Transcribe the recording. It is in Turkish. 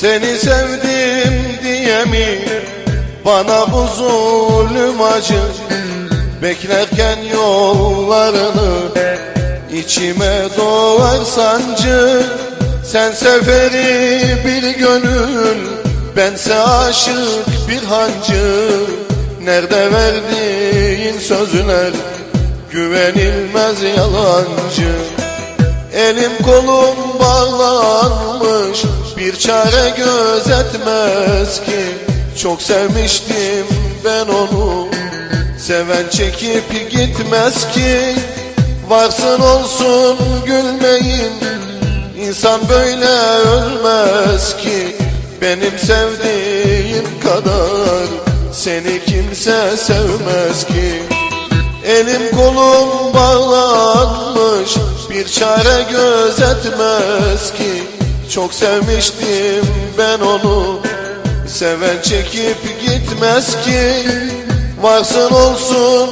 Seni sevdim diye mi? Bana bu zulüm acı. Beklerken yollarını içime doğar sancı. Sen seferi bir gönül Bense aşık bir hancı. Nerede verdiğin sözler? Güvenilmez yalancı. Elim kolum bağlanmış. Bir çare gözetmez ki. Çok sevmiştim ben onu. Seven çekip gitmez ki. Varsın olsun gülmeyin. İnsan böyle ölmez ki. Benim sevdiğim kadar Seni kimse sevmez ki. Elim kolum bağlanmış Bir çare gözetmez ki Çok sevmiştim ben onu. Seven çekip gitmez ki Varsın olsun